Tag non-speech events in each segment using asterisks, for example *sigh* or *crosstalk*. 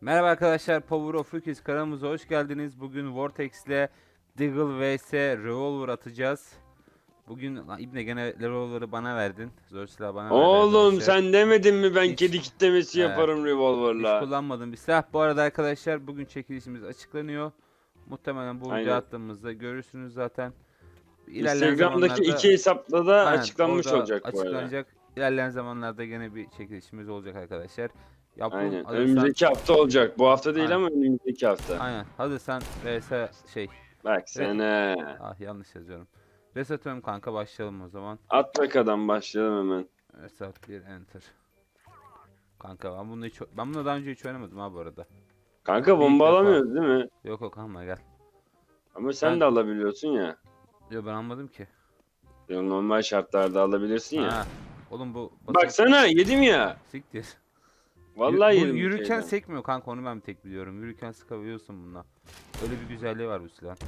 Merhaba arkadaşlar, Power of Rookies kanalımıza hoş geldiniz. Bugün Vortex ile Deagle vs Revolver atacağız. Bugün lan İbne gene Revolver'ı bana verdin. Zor silah bana verdin. Oğlum sen demedin mi ben Hiç- kedi kitlemesi He. yaparım Hiç revolverla. kullanmadığım bir silah. Bu arada arkadaşlar bugün çekilişimiz açıklanıyor. Muhtemelen bu video Aynen. attığımızda görürsünüz zaten. Instagram'daki zamanlarda- iki hesapta da Aynen, açıklanmış olacak bu arada. Açıklanacak. İlerleyen zamanlarda gene bir çekilişimiz olacak arkadaşlar. Ya bu Aynen. alırsan- Önümüzdeki hafta olacak. Bu hafta değil Aynen. ama önümüzdeki hafta. Aynen. Hadi sen vs şey Bak sen he. Ah yanlış yazıyorum. Resetıyorum kanka başlayalım o zaman. At bakadan başlayalım hemen. Reset 1 enter. Kanka ben bunu hiç ben bunu daha önce hiç oynamadım ha bu arada. Kanka bomba alamıyoruz değil mi? Yok yok alma gel. Ama sen Ben- de alabiliyorsun ya. Yok ben almadım ki. Ya Normal şartlarda alabilirsin ya. Ha. Oğlum bu Baksana yedim ya. siktir. Vallahi Yü- bu yedim. bir yürürken şeyden. sekmiyor kanka onu ben tek biliyorum. Yürürken sıkabiliyorsun bununla. Öyle bir güzelliği var bu silahın.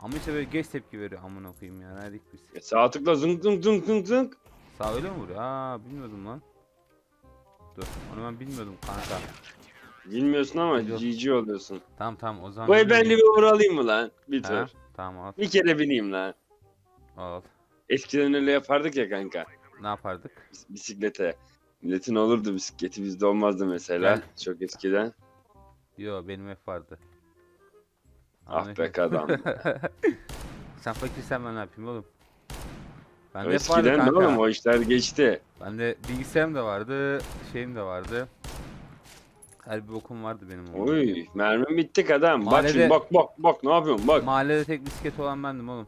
Ama işte böyle geç tepki veriyor amına koyayım ya. Nerede biz? E, Sağ tıkla zınk zınk zınk zınk zınk. Sağ öyle mi vuruyor? Aa bilmiyordum lan. Dur onu ben bilmiyordum kanka. Bilmiyorsun ama Yok. GG oluyorsun. Tamam tamam o zaman. Bu el ben bilmiyorum. revolver alayım mı lan? Bir Ha, tur. Tamam al. Bir kere bineyim lan. Al. Eskiden öyle yapardık ya kanka. Ne yapardık? Bis- Bisiklete. Milletin olurdu bisikleti bizde olmazdı mesela. Çok eskiden. Yo benim hep vardı. Ah be kadam. *laughs* Sen fakirsen ben ne yapayım oğlum? Ben de hep vardı eskiden de kanka. oğlum o işler geçti. Ben de bilgisayarım da vardı, şeyim de vardı. Her bir bokum vardı benim. oğlum. Oy mermim bitti kadam. Bak Mahallede- şimdi bak bak bak ne yapıyorsun bak. Mahallede tek bisiklet olan bendim oğlum.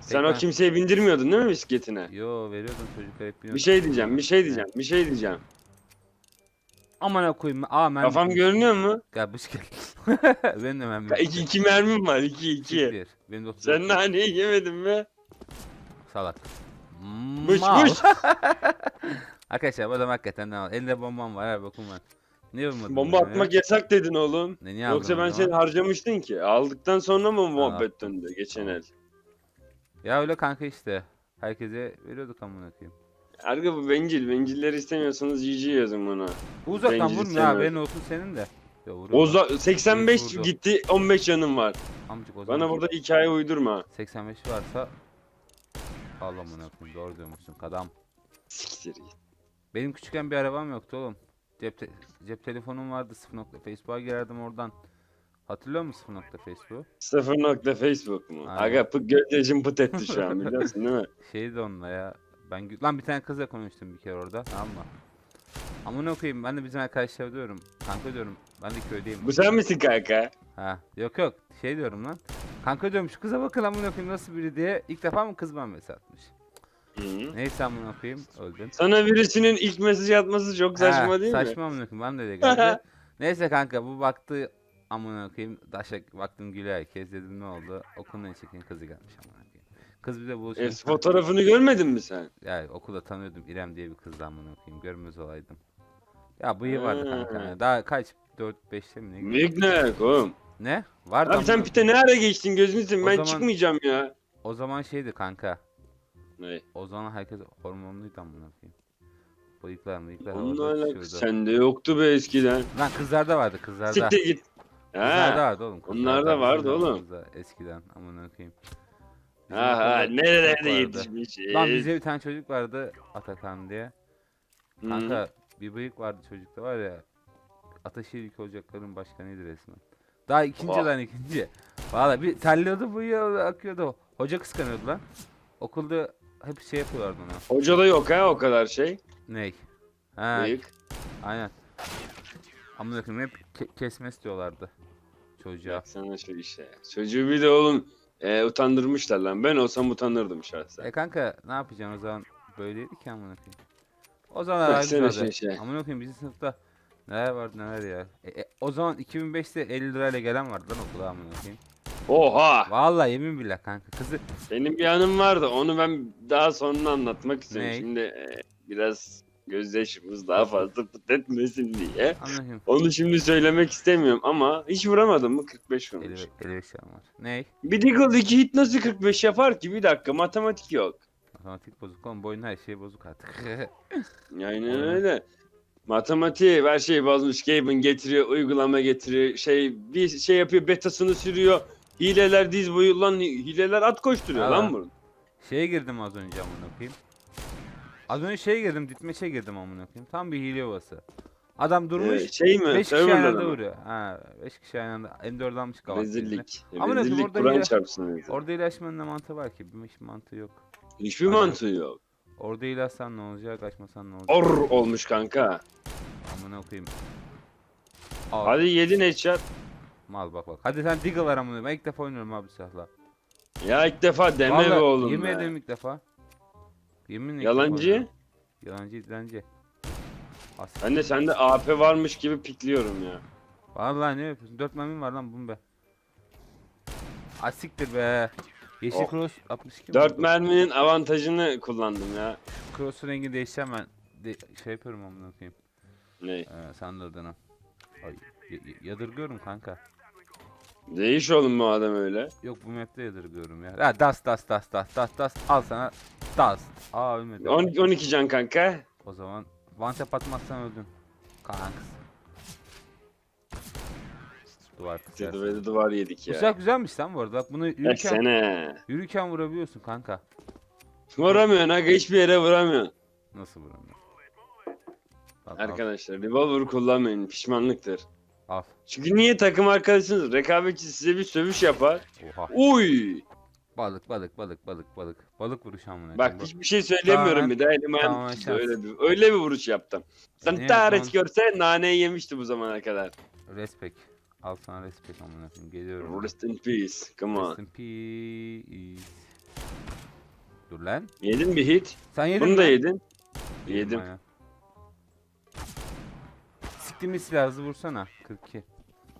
Sen ben- o kimseye bindirmiyordun değil mi bisikletine? Yo veriyordum çocuklar hep Bir şey diyeceğim bir şey diyeceğim bir şey diyeceğim. Amına koyayım. Aa ben Kafam görünüyor mu? Gel bisiklet. *laughs* benim de ben Ka- İki, iki mermim var iki iki. Siktir. Benim de 30 Sen naneyi yemedin mi? Salak. Bıç bıç. Arkadaşlar bu adam hakikaten ne var? Elinde bombam var her bokum var. Niye vurmadın Bomba beni? atmak yasak dedin oğlum. Ne, niye Yoksa ben seni harcamıştın ki. Aldıktan sonra mı muhabbet döndü geçen el? Ya öyle kanka işte. Herkese veriyorduk amına koyayım. Arga bu bencil. Bencilleri istemiyorsanız GG yazın bana. Bu uzaktan Bencil vurma ya benim olsun senin de. Ya. Oza 85 Vurdu. gitti 15 canım var. Amcık o zaman. Bana burada hikaye uydurma. 85 varsa Allah amına koyayım doğru diyormuşsun kadam. Siktir git. Benim küçükken bir arabam yoktu oğlum. Cep, te- cep telefonum vardı 0. Facebook'a girerdim oradan. Hatırlıyor musun 0. Facebook'u? Sıfır nokta Facebook mu? Aynen. Aga pıt gözyaşım pıt etti şu an *laughs* biliyorsun değil mi? Şeydi onunla ya. Ben lan bir tane kızla konuştum bir kere orada tamam mı? Amına koyayım ben de bizim arkadaşlar diyorum. Kanka diyorum ben de köydeyim. Bu sen misin kanka? Ha yok yok şey diyorum lan. Kanka diyorum şu kıza bakın amına koyayım nasıl biri diye ilk defa mı kız bana mesaj atmış. Hı. Neyse amına koyayım öldüm. Sana birisinin ilk mesaj atması çok saçma Ha, değil mi? Saçma amına koyayım ben de geldi. *laughs* Neyse kanka bu baktı amına koyayım daşa baktım gülüyor herkes dedim ne oldu okulun en çirkin kızı gelmiş amına koyayım. Kız bir de E, buluşmuş. fotoğrafını görmedin mi sen? Ya okulda tanıyordum İrem diye bir kızdı amına koyayım görmez olaydım. Ya bıyığı vardı kanka Ha. ya. Daha kaç 4 5'te mi ne? Ne oğlum? Ne? Vardı Abi sen amına pite ne ara geçtin gözünü seveyim O ben zaman- çıkmayacağım ya. O zaman şeydi kanka. Ne? O zaman herkes hormonluydu amına koyayım. Bıyıklar mıyıklar Onunla havada alakası uçuşuyordu. sende yoktu be eskiden. Lan kızlarda vardı kızlarda. Siktir git. Kızlarda Ha. vardı oğlum. Onlarda kızlarda, vardı kızlarda, oğlum. kızlarda, Eskiden amına koyayım. Bizim Ha ha okulda nerelerde çok vardı. yetişmişiz. Lan bize bir tane çocuk vardı Atakan diye. Hı. Kanka bir bıyık vardı çocukta var ya. Ataşehir Ocakları'nın başkanıydı resmen. Daha ikinci lan ikinci. Valla bir terliyordu bıyığı akıyordu. Hoca kıskanıyordu lan. Okulda hep şey yapıyorlardı ona. Hocada yok ha o kadar şey. Ney? Ha, Bıyık. aynen. Amına koyayım hep ke- kesme istiyorlardı çocuğa. Baksana şu işe. Çocuğu bir de oğlum e, utandırmışlar lan. Ben olsam utanırdım şahsen. E kanka ne yapacaksın o zaman böyleydi ki amına koyayım. O zaman daha Baksana güzeldi. şu işe. Amına koyayım bizim sınıfta neler vardı neler ya. E, e, o zaman 2005'te 50 lirayla gelen vardı lan okula amına koyayım. Oha! Vallahi yemin billah kanka kızı Benim bir anım vardı. Onu ben daha sonra anlatmak istiyorum. Ney? Şimdi e, biraz gözyaşımız daha fazla pıt etmesin diye. Anlayayım. Onu şimdi söylemek istemiyorum ama hiç vuramadım mı 45 vurmuş. 55 55 yan var. Ney? Bir Deagle 2 hit nasıl 45 yapar ki? Bir dakika matematik yok. Matematik bozuk oğlum. Bu oyunun her şeyi bozuk artık. *laughs* Aynen Aynen. öyle. Matematiği her şeyi bozmuş. Gaben getiriyor, uygulama getiriyor. Şey bir şey yapıyor, betasını sürüyor. Hileler diz boyu lan hileler at koşturuyor lan bunu. Şeye girdim az önce amına koyayım. Az önce şeye girdim, ditmeşe girdim amına koyayım. Tam bir hile yuvası. Adam durmuş. Ee, şey mi? 5 kişi Server'da aynı anda mı? vuruyor. Ha, 5 kişi aynı anda M4 almış kavak. Rezillik. Ama ne Rezillik orada Kur'an çarpsın. bizi. Orada ilaçmanın ne mantığı var ki? Bir hiç mantığı yok. Hiçbir Aynen. mantığı yok. Orada ilaçsan ne olacak, kaçmasan ne olacak? Or olmuş kanka. Amına koyayım. Al, Hadi yedin headshot. Mal bak bak. Hadi sen Deagle var amına. Ben ilk defa oynuyorum abi silahla. Ya ilk defa deme Vallahi be oğlum Yemin ederim ilk defa. Yeminle ilk defa Yalancı. Yalancı dilenci. As. Ben de sende AP varmış gibi pikliyorum ya. Vallahi ne yapıyorsun? 4 mermim var lan bum be. Asiktir be. Yeşil Oh. cross 62 mi 4 oldu? merminin avantajını kullandım ya. Cross'un rengi değişeceğim ben. De şey yapıyorum amına koyayım. Ne? Ee, sandırdığını. Ay yadırgıyorum kanka. Değiş oğlum bu adam öyle. Yok bu map'te yadırgıyorum ya. Ha dust dust dust dust dust dust al sana dust. Aa ölmedi. 12, 12 can kanka. O zaman one tap atmazsan öldün. Kanks. Duvar kısar. Cadı ve duvar yedik ya. silah güzelmiş lan bu arada. Bak bunu yürürken, Eksene. yürürken vurabiliyorsun kanka. Vuramıyorsun aga hiçbir yere vuramıyorsun. Nasıl vuramıyor? Bak, Arkadaşlar revolver kullanmayın pişmanlıktır. Al. Çünkü niye takım arkadaşınız rekabetçi size bir sövüş yapar. Oha. Uy! Balık balık balık balık balık. Balık vuruş amına Bak hiçbir şey söylemiyorum Tamamen- bir daha elim ayağım tamamen titredi. şans. öyle bir, öyle bir vuruş yaptım. Sen Ne taret yapalım? görse naneyi yemişti bu zamana kadar. Respect. Al sana respect amına koyayım. Geliyorum. Rest in peace. Come on. Rest in peace. Dur lan. Yedin bir hit. Sen yedin Bunu da mi? yedin. Yedim. aynen. Siktiğimiz silahı hızlı vursana. 42.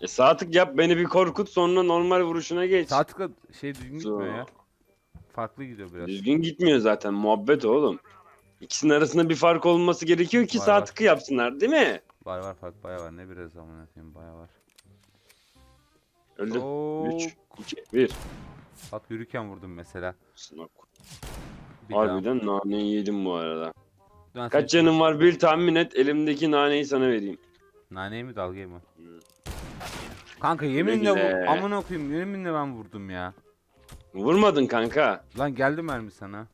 E sağ tık yap beni bir korkut sonra normal vuruşuna geç. Sağ tıkla şey düzgün gitmiyor ya. Farklı gidiyor biraz. Düzgün gitmiyor zaten muhabbet oğlum. İkisinin arasında bir fark olması gerekiyor ki Var, tıkı yapsınlar değil mi? Var var fark baya var. Ne biraz amına koyayım baya var. Öldü. Oo. 3, 2, 1. Bak yürürken vurdum mesela. Bir daha. Harbiden naneyi yedim bu arada. Dön Kaç sen- canın var bil tahmin et elimdeki naneyi sana vereyim. Naneyi mi dalgayı mı? Kanka yeminle bu amına koyayım yeminle ben vurdum ya. Vurmadın kanka. Lan geldi mermi sana.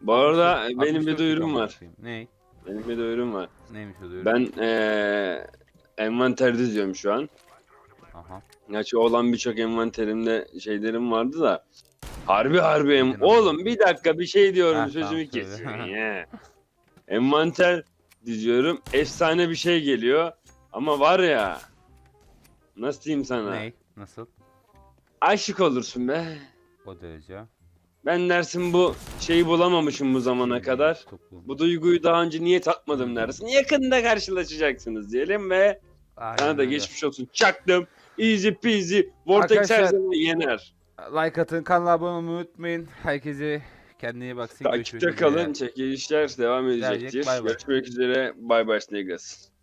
Bu arada 64 benim bir 64 duyurum amına var. koyayım. Ney? Benim bir duyurum var. Neymiş o duyuru? Ben eee envanter diziyorum şu an. Aha. Gerçi olan birçok envanterimde şeylerim vardı da. Harbi harbi em-. Oğlum bir dakika bir şey diyorum Ha, sözümü söyle. kesiyorsun ya. Envanter diziyorum. Efsane bir şey geliyor. Ama var ya. Nasıl diyeyim sana? Ney? Nasıl? Aşık olursun be. O derece. Ben dersin bu şeyi bulamamışım bu zamana kadar. Bu duyguyu daha önce niye tatmadım dersin. Yakında karşılaşacaksınız diyelim ve Aynen sana da öyle. geçmiş olsun. Çaktım. Easy peasy. Vortex her zaman yener. Like atın, kanala abone olmayı unutmayın. Herkese kendine iyi baksın. Takipte kalın. üzere. Çekilişler devam bay bay. Görüşmek üzere. Bye bye Sneakers.